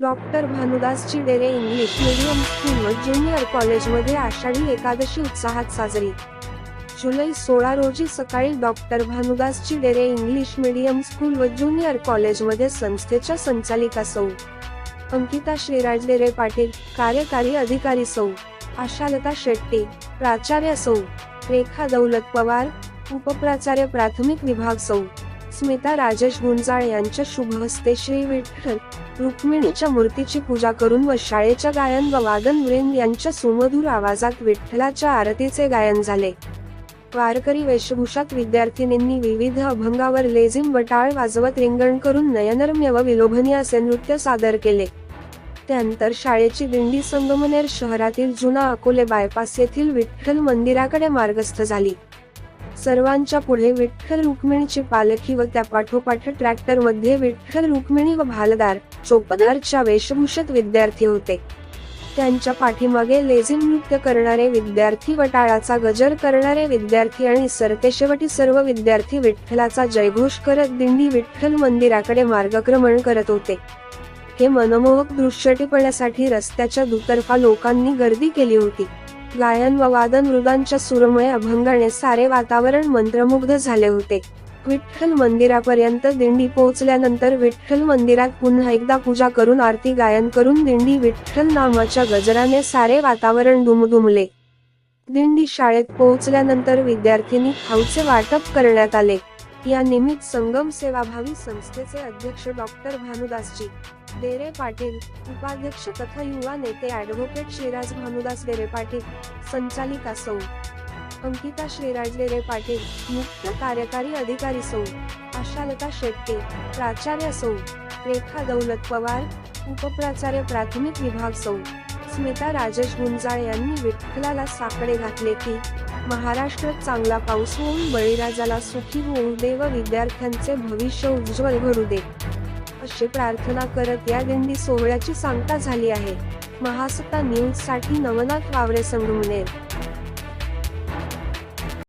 Doctor भानुदासची Dere English medium school व junior कॉलेजमध्ये आषाढी एकादशी उत्साहात साजरी. जुलै सोळा रोजी सकाळी डॉक्टर भानुदासची डेरे इंग्लिश मीडियम स्कूल व ज्युनियर कॉलेजमध्ये संस्थेच्या संचालिका सौ. अंकिता श्रीराज डेरे पाटील कार्यकारी अधिकारी सौ. आशालता शेट्टी प्राचार्य सौ. रेखा दौलत पवार उपप्राचार्य प्राथमिक विभाग सौ. स्मिता राजेश गुंजाळ यांच्या शुभ हस्ते श्री विठ्ठल रुक्मिणीच्या मूर्तीची पूजा करून व शाळेच्या गायन व वादन वृंद यांच्या सुमधुर आवाजात विठ्ठलाच्या आरतीचे गायन झाले. वारकरी वेशभूषात विद्यार्थिनींनी विविध अभंगावर लेझिम बटाळ वाजवत रिंगण करून नयनरम्य व विलोभनीय असे नृत्य सादर केले. त्यानंतर शाळेची दिंडी संगमनेर शहरातील जुना अकोले बायपास येथील विठ्ठल मंदिराकडे मार्गस्थ झाली. सर्वांच्या पुढे विठ्ठल रुक्मिणीची पालखी व त्या पाठोपाठ ट्रॅक्टरमध्ये विठ्ठल रुक्मिणी व भालदार चोपदारच्या वेशभूषेत विद्यार्थी होते. त्यांच्या पाठीमागे लेझिम नृत्य करणारे विद्यार्थी व टाळाचा गजर करणारे विद्यार्थी आणि सरतेशेवटी सर्व विद्यार्थी विठ्ठलाचा जयघोष करत दिंडी विठ्ठल मंदिराकडे मार्गक्रमण करत होते. हे मनमोहक दृश्य टिपण्यासाठी रस्त्याच्या दुतर्फा लोकांनी गर्दी केली होती. गायन व वादन मृदांच्या सुरमय अभंगाने सारे वातावरण मंत्रमुग्ध झाले होते. विठ्ठल मंदिरापर्यंत दिंडी पोहोचल्यानंतर विठ्ठल मंदिरात पुन्हा एकदा पूजा करून आरती गायन करून दिंडी विठ्ठल नामाच्या गजराने सारे वातावरण दुमदुमले दिंडी शाळेत पोहोचल्यानंतर विद्यार्थ्यांनी खाऊचे वाटप करण्यात आले. या निमित्त संगम सेवाभावी संस्थेचे अध्यक्ष डॉक्टर भानुदासजी डेरे पाटील उपाध्यक्ष तथा युवा नेते ऍडव्होकेट श्रीराज भानुदास डेरे पाटील संचालिका सौ. अंकिता श्रीराज डेरे पाटील मुख्य कार्यकारी अधिकारी सौ. आशालता शेट्टी प्राचार्य सौ. रेखा दौलत पवार उपप्राचार्य प्राथमिक विभाग सौ. स्मिता राजेश गुंजाळ यांनी विठ्ठलाला साकडे घातले की महाराष्ट्रात चांगला पाऊस होऊन बळीराजाला सुखी होऊ दे व विद्यार्थ्यांचे भविष्य उज्ज्वल घडू दे. अशी प्रार्थना करत या दिंडी सोहळ्याची सांगता झाली आहे. महासत्ता न्यूजसाठी नवनाथ वावरे संगमनेर.